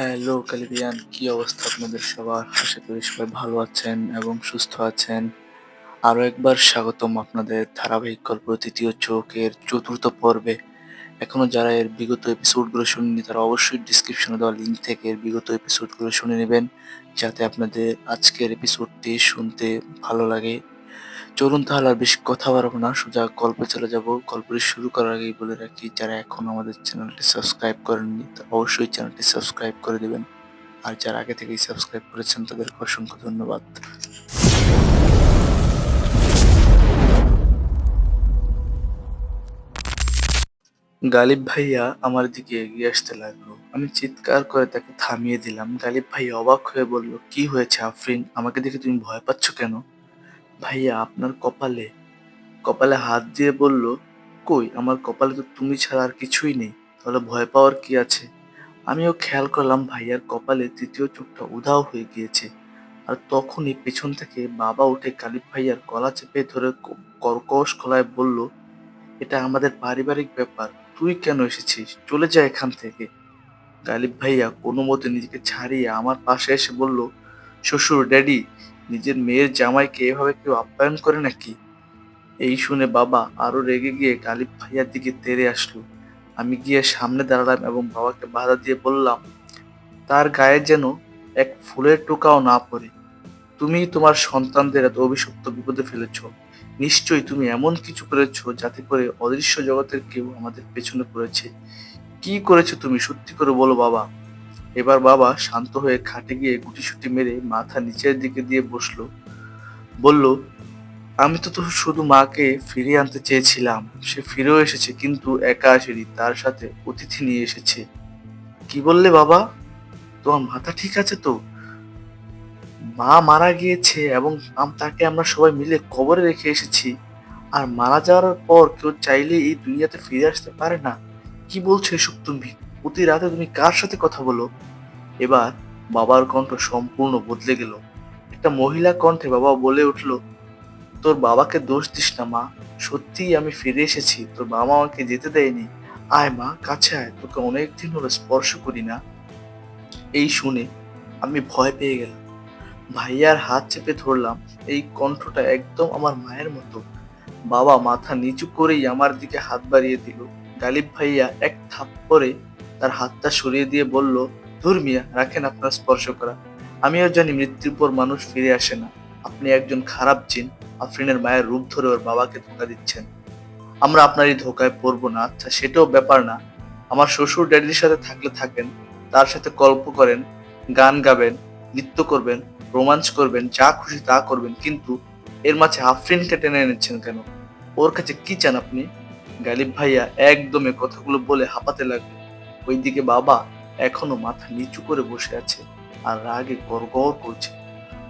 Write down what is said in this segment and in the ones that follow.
Hello কালিবিয়ান। কি অবস্থা আপনাদের সবার? আশা করি সবাই ভালো আছেন এবং সুস্থ আছেন। আরও একবার স্বাগতম আপনাদের ধারাবাহিক গল্প তৃতীয় চোখের চতুর্থ পর্বে। এখনও যারা এর বিগত এপিসোডগুলো শুনেনি, তারা অবশ্যই ডিসক্রিপশনে দেওয়া লিঙ্ক থেকে এর বিগত এপিসোডগুলো শুনে নেবেন, যাতে আপনাদের আজকের এপিসোডটি শুনতে ভালো লাগে। চলুন তাহলে আর বেশি কথা বাড়াবো না, সোজা গল্পে চলে যাব। গল্পটি শুরু করার আগেই বলে রাখি, যারা এখন আমাদের চ্যানেলটি সাবস্ক্রাইব করেননি তারা অবশ্যই চ্যানেলটি সাবস্ক্রাইব করে দেবেন। আর যারা আগে থেকেই সাবস্ক্রাইব করেছেন, তাদেরকে অসংখ্য ধন্যবাদ। গালিব ভাইয়া আমার দিকে এগিয়ে আসতে লাগল। আমি চিৎকার করে তাকে থামিয়ে দিলাম। গালিব ভাইয়া অবাক হয়ে বলল, কি হয়েছে আফরিন? আমাকে দেখে তুমি ভয় পাচ্ছ কেন? ভাইয়া আপনার কপালে কপালে হাত দিয়ে বলল, কই, আমার কপালে তো তুমি ছাড়া আর কিছুই নেই, তাহলে ভয় পাওয়ার কি আছে? আমিও খেয়াল করলাম ভাইয়ার কপালে তৃতীয় চোখটা উধাও হয়ে গিয়েছে, আর তখনই পেছন থেকে বাবা উঠে কালিপ ভাইয়ার গলা চেপে ধরে কর্কশ গলায় বলল, এটা আমাদের পারিবারিক ব্যাপার, তুই কেন এসেছিস? চলে যা এখান থেকে। গালিব ভাইয়া কোনো মতে নিজেকে ছাড়িয়ে আমার পাশে এসে বলল, শ্বশুর, ড্যাডি নিজের মেয়ের জামাইকে এভাবে কেউ আপ্যায়ন করে নাকি? এই শুনে বাবা আরও রেগে গিয়ে গালিব ভাইয়ার দিকে তেড়ে আসলো। আমি গিয়ে সামনে দাঁড়ালাম এবং বাবাকে বাধা দিয়ে বললাম, তার গায়ে যেন এক ফুলের টোকাও না পড়ে। তুমি তোমার সন্তানদের এত অভিশপ্ত বিপদে ফেলেছ। নিশ্চয়ই তুমি এমন কিছু করেছ যাতে করে অদৃশ্য জগতের কেউ আমাদের পেছনে পড়েছে। কি করেছ তুমি? সত্যি করে বলো বাবা। এবার বাবা শান্ত হয়ে খাটে গিয়ে গুটিসুটি মেরে মাথা নিচের দিকে দিয়ে বসল। বলল, আমি তো তো শুধু মাকে ফিরিয়ে আনতে চেয়েছিলাম। সে ফিরেও এসেছে, কিন্তু একা আসেনি, তার সাথে অতিথি নিয়ে এসেছে। কি বললে বাবা? তোমার মাথা ঠিক আছে তো? মা মারা গিয়েছে এবং তাকে আমরা সবাই মিলে কবরে রেখে এসেছি। আর মারা যাওয়ার পর কেউ চাইলে এই দুনিয়াতে ফিরে আসতে পারে না। কি বলছো এসব তুমি? প্রতি রাতে তুমি কার সাথে কথা বলো? এবার বাবার কণ্ঠ সম্পূর্ণ বদলে গেল। একটা মহিলা কণ্ঠে বাবা বলে উঠল, তোর বাবাকে দোষ দিস না, মা। সত্যিই আমি ফিরে এসেছি। তোর বাবা আমাকে যেতে দেয়নি। আয়, মা, কাছে আয়। তোকে অনেকদিন হলো স্পর্শ করি না। এই শুনে আমি ভয় পেয়ে গেলাম। ভাইয়ার হাত চেপে ধরলাম। এই কণ্ঠটা একদম আমার মায়ের মতো। বাবা মাথা নিচু করেই আমার দিকে হাত বাড়িয়ে দিল। গালিব ভাইয়া এক থাপ্পড়ে তার হাতটা সরিয়ে দিয়ে বলল ধর্মিয়া রাখেন আপনার স্পর্শ করা। আমিও জানি মৃত্যুর পর মানুষ ফিরে আসে না। আপনি একজন খারাপ জিন। আফরিনের মায়ের রূপ ধরে ওর বাবাকে ধোকা দিচ্ছেন। আমরা আপনার এই ধোকায় পড়ব না। আচ্ছা সেটাও ব্যাপার না। আমার শ্বশুর ড্যাডির সাথে থাকলে থাকেন, তার সাথে গল্প করেন, গান গাবেন, নৃত্য করবেন, রোমাঞ্চ করবেন, যা খুশি তা করবেন, কিন্তু এর মাঝে আফরিনকে টেনে এনেছেন কেন? ওর কাছে কি চান আপনি? গালিব ভাইয়া একদমে কথাগুলো বলে হাঁপাতে লাগল। ওইদিকে বাবা এখনও মাথা নিচু করে বসে আছে আর রাগে গড়গড় করছে।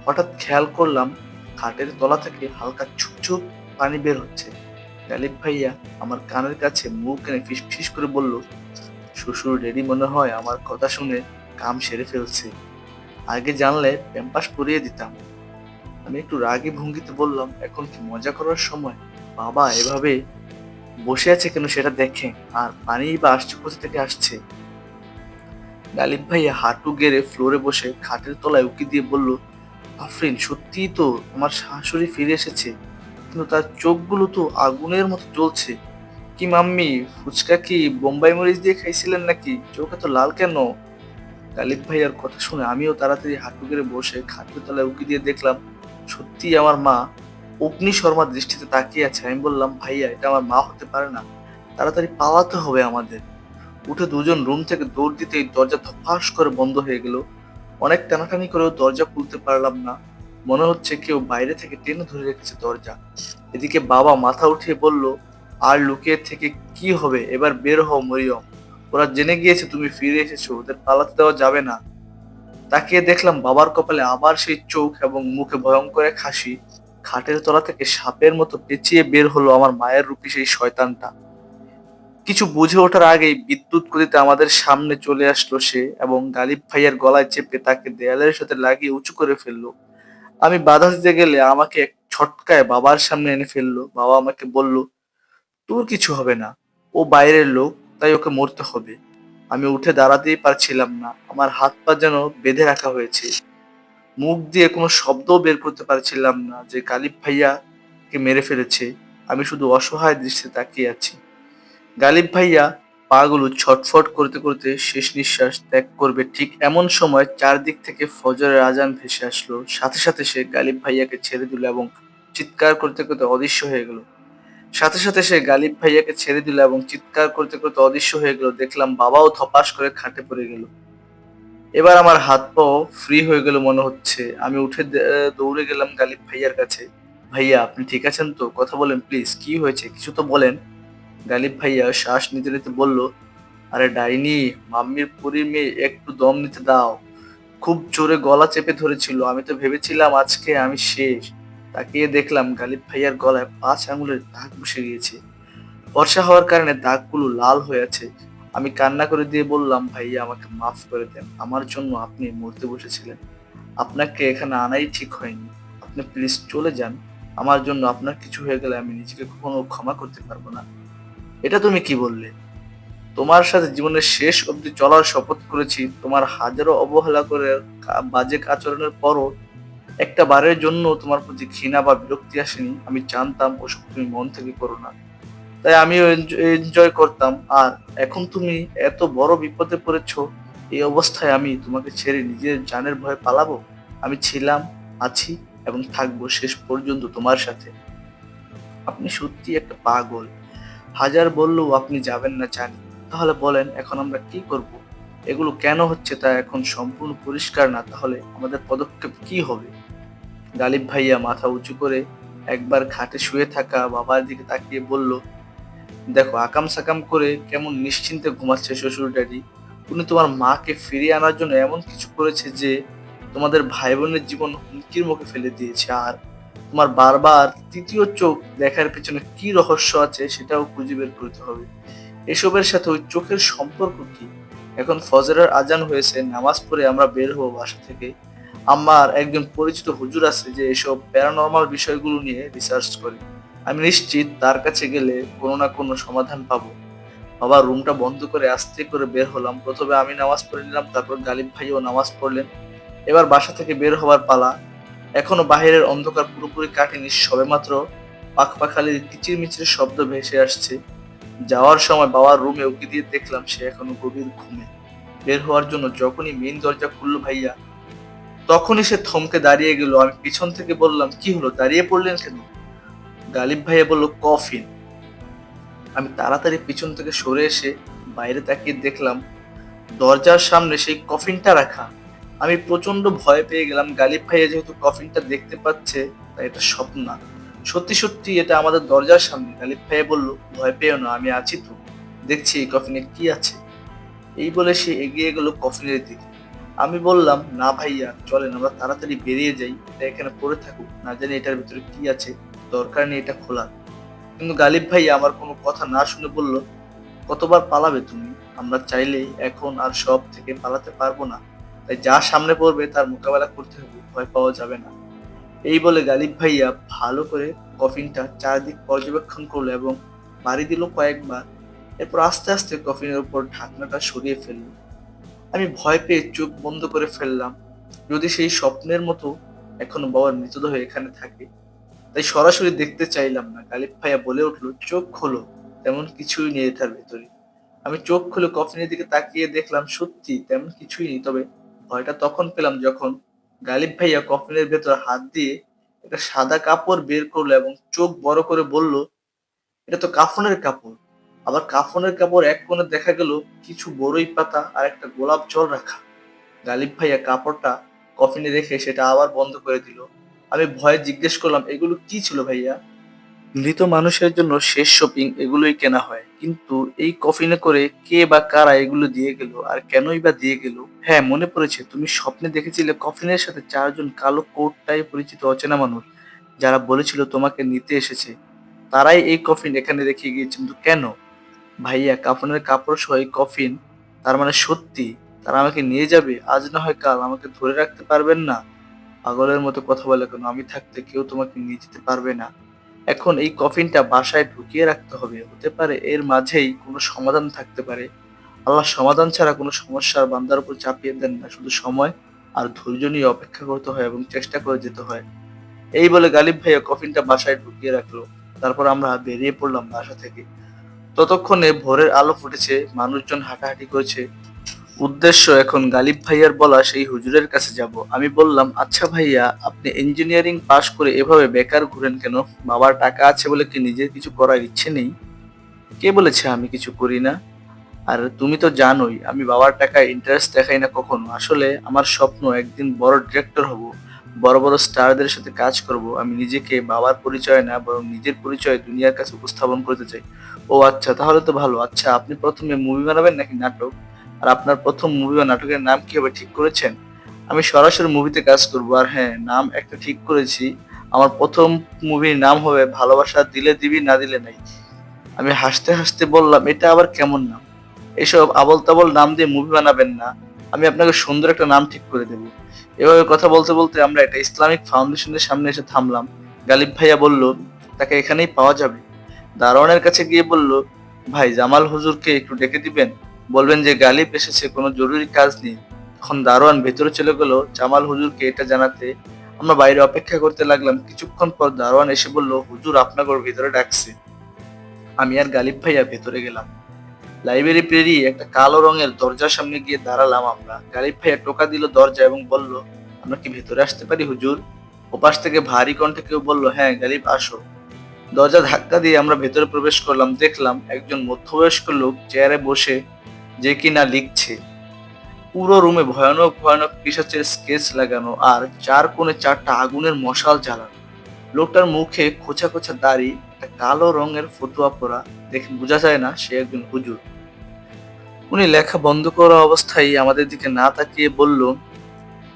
হঠাৎ খেয়াল করলাম খাটের তলা থেকে হালকা ছুপছুপ পানি বের হচ্ছে। গালিব ভাইয়া আমার কানের কাছে মুখ এনে ফিস ফিস করে বলল, শ্বশুর রেডি মনে হয় আমার কথা শুনে কাম সেরে ফেলছে। আগে জানলে প্যাম্পাস পরিয়ে দিতাম। আমি একটু রাগে ভঙ্গিতে বললাম, এখন কি মজা করার সময়? বাবা এভাবে বসে আছে কেন সেটা দেখে, আর পানি বা আসছে কোথা থেকে আসছে? গালিব ভাইয়া হাঁটু গেড়ে ফ্লোরে বসে খাটের তলায় উকি দিয়ে বলল, আফরিন, সত্যিই তো আমার শাশুড়ি ফিরে এসেছে, কিন্তু তার চোখগুলো তো আগুনের মতো জ্বলছে। কি মাম্মি, ফুচকা কি বোম্বাই মরিচ দিয়ে খাইছিলেন নাকি? চোখ এত লাল কেন? গালিব ভাইয়ার কথা শুনে আমিও তাড়াতাড়ি হাঁটু গেড়ে বসে খাটের তলায় উকি দিয়ে দেখলাম সত্যি আমার মা অগ্নি শর্মার দৃষ্টিতে তাকিয়ে আছে। আমি বললাম, ভাইয়া, এটা আমার মা হতে পারে না। তাড়াতাড়ি পালাতে হবে আমাদের। উঠে দুজন রুম থেকে দৌড় দিতেই দরজা ধপাস করে বন্ধ হয়ে গেল। অনেক টানাটানি করেও দরজা খুলতে পারলাম না। মনে হচ্ছে কেউ বাইরে থেকে টেনে ধরে রেখেছে দরজা। এদিকে বাবা মাথা উঠিয়ে বলল, আর লুকিয়ে থেকে কি হবে? এবার বের হও, মরিয়ম। ওরা জেনে গিয়েছে তুমি ফিরে এসেছ। ওদের পালাতে দেওয়া যাবে না। তাকিয়ে দেখলাম বাবার কপালে আবার সেই চোখ এবং মুখে ভয়ঙ্কর এক হাসি। খাটের তলা থেকে সাপের মতো পেঁচিয়ে বের হলো আমার মায়ের রূপী সেই শয়তানটা। কিছু বুঝে ওঠার আগেই বিদ্যুৎ গতিতে আমাদের সামনে চলে আসলো সে এবং গালিব ভাইয়ের গলায় চেপে তাকে দেয়ালের সাথে লাগিয়ে উঁচু করে ফেলল। আমি বাধা দিতে গেলে আমাকে এক ছটকায় বাবার সামনে এনে ফেলল। বাবা আমাকে বলল, তোর কিছু হবে না। ও বাইরের লোক, তাই ওকে মরতে হবে। আমি উঠে দাঁড়াতেই পারছিলাম না। আমার হাত পা যেন বেঁধে রাখা হয়েছে। মুখ দিয়ে কোনো শব্দও বের করতে পারছিলাম না যে গালিব ভাইয়াকে মেরে ফেলেছে। আমি শুধু অসহায় দৃষ্টিতে তাকিয়ে আছি। গালিব ভাইয়া পাগুলো ছটফট করতে করতে শেষ নিঃশ্বাস ত্যাগ করবে। ঠিক এমন সময় চারদিক থেকে ফজরের আজান ভেসে আসলো। সাথে সাথে সে গালিব ভাইয়াকে ছেড়ে দিল এবং চিৎকার করতে করতে অদৃশ্য হয়ে গেল। সাথে সাথে সে গালিব ভাইয়াকে ছেড়ে দিল এবং চিৎকার করতে করতে অদৃশ্য হয়ে গেল। দেখলাম বাবাও ধপাস করে খাটে পড়ে গেল। এবার আমার হাত পাও ফ্রি হয়ে গেল মনে হচ্ছে। আমি উঠে দৌড়ে গেলাম গালিব ভাইয়ার কাছে। ভাইয়া, আপনি ঠিক আছেন তো? কথা বলেন প্লিজ কি হয়েছে? কিছু তো বলেন। গালিব ভাইয়া শ্বাস নিতে নিতে বলল, আরে ডাইনি, মাম্মির পুরীর মেয়ে একটু দম নিতে দাও। খুব জোরে গলা চেপে ধরেছিল। আমি তো ভেবেছিলাম আজকে আমি শেষ। তাকিয়ে দেখলাম গালিব ভাইয়ার গলায় পাঁচ আঙুলের দাগ বসে গিয়েছে। বর্ষা হওয়ার কারণে দাগগুলো লাল হয়ে আছে। আমি কান্না করে দিয়ে বললাম, ভাইয়া, আমাকে মাফ করে দেন। আমার জন্য আপনি মরতে বসেছিলেন। আপনাকে এখানে আনাই ঠিক হয়নি। আপনি প্লিজ চলে যান। আমার জন্য আপনার কিছু হয়ে গেলে আমি নিজেকে কখনো ক্ষমা করতে পারব না। এটা তুমি কি বললে? তোমার সাথে জীবনের শেষ অবধি চলার শপথ করেছি। তোমার হাজারো অবহেলা করে বাজে আচরণের পরও একটা বারের জন্য তোমার প্রতি ঘৃণা বা বিরক্তি আসেনি। আমি জানতাম ওসব তুমি মন থেকে করো না। তাই আমিও এনজয় করতাম। আর এখন তুমি এত বড় বিপদে পড়েছো, এই অবস্থায় আমি তোমাকে ছেড়ে নিজের জানের ভয়ে পালাবো। আমি ছিলাম, আছি এবং থাকব শেষ পর্যন্ত তোমার সাথে। আপনি সত্যি একটা পাগল। হাজার বললেও আপনি যাবেন না জানি। তাহলে বলেন, এখন আমরা কি করব? এগুলো কেন হচ্ছে তা এখন সম্পূর্ণ পরিষ্কার না? তাহলে আমাদের পদক্ষেপ কি হবে? গালিব ভাইয়া মাথা উঁচু করে একবার খাটে শুয়ে থাকা বাবার দিকে তাকিয়ে বলল দেখো আকাম সাকাম করে কেমন নিশ্চিন্তে ঘুমাচ্ছে শ্বশুর ড্যাডি উনি তোমার মাকে ফিরিয়ে আনার জন্য এমন কিছু করেছে যে তোমাদের ভাই বোনের জীবন হুমকির মুখে ফেলে দিয়েছে। আর তোমার বারবার তৃতীয় চোখ দেখার পেছনে কি রহস্য আছে সেটাও খুঁজে বের করতে হবে। এসবের সাথে ওই চোখের সম্পর্ক কি? এখন ফজরের আজান হয়েছে, নামাজ পড়ে আমরা বের হব বাসা থেকে। আমার একজন পরিচিত হুজুর আছে যে এসব প্যারানর্মাল বিষয়গুলো নিয়ে রিসার্চ করে। আমি নিশ্চিত তার কাছে গেলে কোনো না কোনো সমাধান পাবো। বাবা, রুমটা বন্ধ করে আস্তে করে বের হলাম। প্রথমে আমি নামাজ পড়ে নিলাম, তারপর গালিব ভাইও নামাজ পড়লেন। এবার বাসা থেকে বের হওয়ার পালা। এখনও বাহিরের অন্ধকার পুরোপুরি কাটেনি সবে সবেমাত্র পাখপাখালির কিচির মিচির শব্দ ভেসে আসছে। যাওয়ার সময় বাবার রুমে উকি দিয়ে দেখলাম সে এখনও গভীর ঘুমে। বের হওয়ার জন্য যখনই মেন দরজা খুললো ভাইয়া, তখনই সে থমকে দাঁড়িয়ে গেল। আমি পিছন থেকে বললাম, কি হলো? দাঁড়িয়ে পড়লেন কেন? গালিব ভাইয়া বলল, কফিন। আমি তাড়াতাড়ি পিছন থেকে সরে এসে বাইরে তাকিয়ে দেখলাম, দরজার সামনে সেই কফিনটা রাখা। আমি প্রচণ্ড ভয় পেয়ে গেলাম, গালিব ভাইয়া যেহেতু কফিনটা দেখতে পাচ্ছে, তাই এটা স্বপ্ন সত্যি সত্যি এটা আমাদের দরজার সামনে। গালিব ভাইয়া বলল, ভয় পেও না, আমি আছি তো। দেখছি এই কফিনে কি আছে। এই বলে সে এগিয়ে গেল কফিনের দিকে। আমি বললাম, না ভাইয়া, চলেন, আমরা তাড়াতাড়ি বেরিয়ে যাই। এটা এখানে পড়ে থাকুক। না জানি এটার ভিতরে কি আছে। দরকার নেই এটা খোলার। কিন্তু গালিব ভাইয়া আমার কোনো কথা না শুনে বলল, কতবার পালাবে তুমি? আমরা চাইলেই এখন আর সব থেকে পালাতে পারব না। তাই যা সামনে পড়বে তার মোকাবেলা করতে হবে, ভয় পাওয়া যাবে না। এই বলে গালিব ভাইয়া ভালো করে কফিনটা চারদিক পর্যবেক্ষণ করল এবং বাড়ি দিল কয়েকবার। এরপর আস্তে আস্তে কফিনের উপর ঢাকনাটা সরিয়ে ফেলল। আমি ভয় পেয়ে চোখ বন্ধ করে ফেললাম, যদি সেই স্বপ্নের মতো এখনও বাবার মৃতদেহ এখানে থাকে তাই সরাসরি দেখতে চাইলাম না। গালিব ভাইয়া বলে উঠল, চোখ খোলো। তেমন কিছুই নেই এটার ভেতরে। আমি চোখ খুলে কফিনের দিকে তাকিয়ে দেখলাম, সত্যি তেমন কিছুই নেই। তবে ভয়টা তখন পেলাম যখন গালিব ভাইয়া কফিনের ভেতর হাত দিয়ে একটা সাদা কাপড় বের করল এবং চোখ বড় করে বলল, এটা তো কাফনের কাপড়। আবার কাফনের কাপড় এক কোণে দেখা গেল কিছু বড়ই পাতা আর একটা গোলাপ জল রাখা। গালিব ভাইয়া কাপড়টা কফিনে রেখে সেটা আবার বন্ধ করে দিল। আমি ভয়ে জিজ্ঞেস করলাম, এগুলো কি ছিল ভাইয়া? মৃত মানুষের জন্য শেষ শপিং এগুলোই কেনা হয়। কিন্তু এই কফিনে করে কে বা কারা এগুলো দিয়ে গেল আর কেনই বা দিয়ে গেল? হ্যাঁ মনে পড়েছে, তুমি স্বপ্নে দেখেছিলে কফিনের সাথে চারজন কালো কোটটাই পরিচিত অচেনা মানুষ, যারা বলেছিল তোমাকে নিতে এসেছে। তারাই এই কফিন এখানে রেখে গিয়েছে কিন্তু কেন? ভাইয়া কাফনের কাপড় সহ এই কফিন তার মানে সত্যি, তারা আমাকে নিয়ে যাবে? আজ না হয় কাল আমাকে ধরে রাখতে পারবেন না? পাগলের মতো কথা বলে কেন? আমি থাকতে কেউ তোমাকে নিয়ে যেতে পারবে না। এখন এই কফিনটা বাসায় ঢুকিয়ে রাখতে হবে। হতে পারে এর মাঝেই কোনো সমাধান থাকতে পারে। আল্লাহ সমাধান ছাড়া কোনো সমস্যার বান্দার উপর চাপিয়ে দেন না। শুধু সময় আর ধৈর্য নিয়ে অপেক্ষা করতে হয় এবং চেষ্টা করে যেতে হয়। এই বলে গালিব ভাইয়া কফিনটা বাসায় ঢুকিয়ে রাখল। তারপর আমরা বেরিয়ে পড়লাম বাসা থেকে। ততক্ষণে ভোরের আলো ফুটেছে, মানুষজন হাঁটাহাঁটি করেছে। উদ্দেশ্য এখন গালিব ভাইয়ার বলা সেই হুজুরের কাছে যাব। আমি বললাম আচ্ছা ভাইয়া, আপনি ইঞ্জিনিয়ারিং পাশ করে এভাবে বেকার ঘুরেন কেন? বাবার টাকা আছে বলে কি নিজের কিছু করার ইচ্ছে নেই? কে বলেছে আমি কিছু করি না? আর তুমি তো জানোই, আমি বাবার টাকায় ইন্টারেস্ট দেখাই না কখনো। আসলে আমার স্বপ্ন একদিন বড় ডিরেক্টর হব, বড় বড় স্টারদের সাথে কাজ করব। আমি নিজেকে বাবার পরিচয় না, বরং নিজের পরিচয় দুনিয়ার কাছে উপস্থাপন করতে চাই। ও আচ্ছা তাহলে তো ভালো। আচ্ছা আপনি প্রথমে মুভি বানাবেন নাকি নাটক? আর আপনার প্রথম মুভি বা নাটকের নাম কি হবে ঠিক করেছেন? আমি সরাসরি মুভিতে কাজ করব। আর হ্যাঁ নাম একটা ঠিক করেছি। আমার প্রথম মুভির নাম হবে ভালোবাসা দিলে দিবি, না দিলে নাই। আমি হাসতে হাসতে বললাম, এটা আবার কেমন নাম? এসব আবল তাবল নাম দিয়ে মুভি বানাবেন না। আমি আপনাকে সুন্দর একটা নাম ঠিক করে দেব। এভাবে কথা বলতে বলতে আমরা একটা ইসলামিক ফাউন্ডেশনের সামনে এসে থামলাম। গালিব ভাইয়া বলল, তাকে এখানেই পাওয়া যাবে? দারোয়ানের কাছে গিয়ে বলল, ভাই জামাল হুজুরকে একটু ডেকে দিবেন? বলবেন যে গালিব এসেছে, কোনো জরুরি কাজ নেই। তখন দারোয়ান ভেতরে চলে গেল। জামাল হুজুরকে এটা জানাতে আমরা বাইরে অপেক্ষা করতে লাগলাম। কিছুক্ষণ পর দারোয়ান এসে বলল, হুজুর আপনাকে ভিতরে ডাকছে। আমি আর গালিব ভাইয়া ভেতরে গেলাম। লাইব্রেরি পেরিয়ে একটা কালো রঙের দরজার সামনে গিয়ে দাঁড়ালাম আমরা। গালিব ভাইয়া টোকা দিল দরজা এবং বলল, আমরা কি ভেতরে আসতে পারি হুজুর? ওপাশ থেকে ভারী কণ্ঠে কেউ বলল হ্যাঁ গালিব, আসো। দরজা ধাক্কা দিয়ে আমরা ভেতরে প্রবেশ করলাম। দেখলাম একজন মধ্যবয়স্ক লোক চেয়ারে বসে যে কিনা লিখছে। পুরো রুমে ভয়ানক ভয়ানক পিসাচের স্কেচ লাগানো আর চার কোণে চারটা আগুনের মশাল জ্বালানো। লোকটার মুখে খোঁচা খোঁচা দাড়ি, একটা কালো রঙের ফতুয়া পরা, দেখে বোঝা যায় না সে একজন হুজুর। উনি লেখা বন্ধ করা অবস্থায় আমাদের দিকে না তাকিয়ে বলল,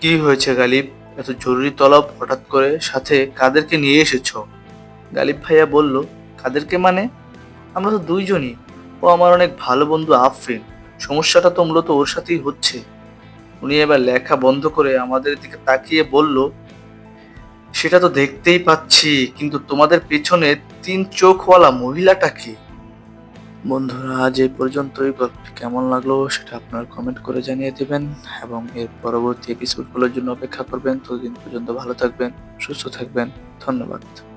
কি হয়েছে গালিব? এত জরুরি তলব হঠাৎ করে সাথে কাদেরকে নিয়ে এসেছ? গালিব ভাইয়া বলল, কাদেরকে মানে? আমরা তো দুইজনই। ও আমার অনেক ভালো বন্ধু, আফরিন। সমস্যাটা তো মূলত ওর সাথেই হচ্ছে। উনি এবার লেখা বন্ধ করে আমাদের দিকে তাকিয়ে বলল, সেটা তো দেখতেই পাচ্ছি, কিন্তু তোমাদের পেছনে তিন চোখওয়ালা মহিলাটা কি? বন্ধুরা, আজ এই পর্যন্তই। গল্পটি কেমন লাগল সেটা আপনারা কমেন্ট করে জানিয়ে দেবেন এবং এর পরবর্তী এপিসোডগুলোর জন্য অপেক্ষা করবেন। ততদিন পর্যন্ত ভালো থাকবেন, সুস্থ থাকবেন। ধন্যবাদ।